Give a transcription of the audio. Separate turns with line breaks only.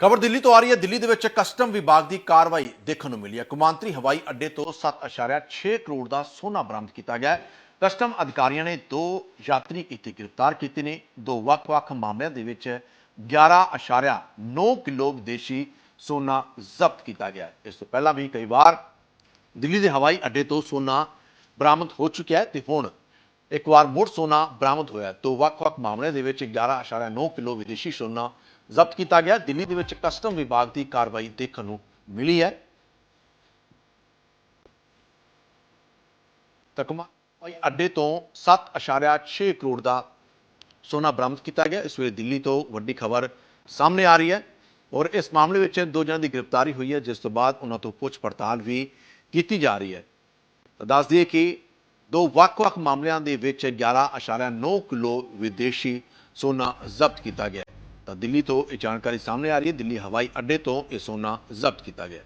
ਖਬਰ ਦਿੱਲੀ ਤੋਂ ਆ ਰਹੀ ਹੈ। ਦਿੱਲੀ ਦੇ ਵਿੱਚ ਕਸਟਮ ਵਿਭਾਗ ਦੀ ਕਾਰਵਾਈ ਦੇਖਣ ਨੂੰ ਮਿਲੀ ਹੈ। ਕੁਮਾਂਤਰੀ ਹਵਾਈ ਅੱਡੇ ਤੋਂ 7.6 ਕਰੋੜ ਦਾ ਸੋਨਾ ਬਰਾਮਦ ਕੀਤਾ ਗਿਆ ਹੈ। ਕਸਟਮ ਅਧਿਕਾਰੀਆਂ ਨੇ ਦੋ ਯਾਤਰੀ ਇੱਥੇ ਗ੍ਰਿਫਤਾਰ ਕੀਤੇ ਨੇ। ਦੋ ਵੱਖ-ਵੱਖ ਮਾਮਲਿਆਂ ਦੇ ਵਿੱਚ 11.9 ਕਿਲੋ ਵਿਦੇਸ਼ੀ ਸੋਨਾ ਜ਼ਬਤ ਕੀਤਾ ਗਿਆ ਇਸ ਤੋਂ ਪਹਿਲਾਂ ਵੀ ਕਈ ਵਾਰ ਦਿੱਲੀ ਦੇ ਹਵਾਈ ਅੱਡੇ ਤੋਂ ਸੋਨਾ ਬਰਾਮਦ ਹੋ ਚੁੱਕਿਆ ਹੈ ਤੇ ਹੁਣ ਇੱਕ ਵਾਰ ਮੁੜ ਸੋਨਾ ਬਰਾਮਦ ਹੋਇਆ ਤੋਂ ਵੱਖ-ਵੱਖ ਮਾਮਲਿਆਂ ਦੇ ਵਿੱਚ 11.9 ਕਿਲੋ ਵਿਦੇਸ਼ੀ ਸੋਨਾ ਜ਼ਬਤ ਕੀਤਾ ਗਿਆ ਦਿੱਲੀ ਦੇ ਵਿੱਚ ਕਸਟਮ ਵਿਭਾਗ ਦੀ ਕਾਰਵਾਈ ਦੇਖਣ ਨੂੰ ਮਿਲੀ ਹੈ। ਤਕਮਾ ਹਵਾਈ ਅੱਡੇ ਤੋਂ 7.6 ਕਰੋੜ ਦਾ ਸੋਨਾ ਬਰਾਮਦ ਕੀਤਾ ਗਿਆ। ਇਸ ਵੇਲੇ ਦਿੱਲੀ ਤੋਂ ਵੱਡੀ ਖਬਰ ਸਾਹਮਣੇ ਆ ਰਹੀ ਹੈ ਔਰ ਇਸ ਮਾਮਲੇ ਵਿੱਚ ਦੋ ਜਣਾਂ ਦੀ ਗ੍ਰਿਫਤਾਰੀ ਹੋਈ ਹੈ, ਜਿਸ ਤੋਂ ਬਾਅਦ ਉਹਨਾਂ ਤੋਂ ਪੁੱਛ ਪੜਤਾਲ ਵੀ ਕੀਤੀ ਜਾ ਰਹੀ ਹੈ। ਤਾਂ ਦੱਸ ਦਈਏ ਕਿ ਦੋ ਵੱਖ-ਵੱਖ ਮਾਮਲਿਆਂ ਦੇ ਵਿੱਚ 11.9 ਕਿਲੋ ਵਿਦੇਸ਼ੀ ਸੋਨਾ ਜ਼ਬਤ ਕੀਤਾ ਗਿਆ ਤਾਂ ਦਿੱਲੀ ਤੋਂ ਇਹ ਜਾਣਕਾਰੀ ਸਾਹਮਣੇ ਆ ਰਹੀ ਹੈ। ਦਿੱਲੀ ਹਵਾਈ ਅੱਡੇ ਤੋਂ ਇਹ ਸੋਨਾ ਜ਼ਬਤ ਕੀਤਾ ਗਿਆ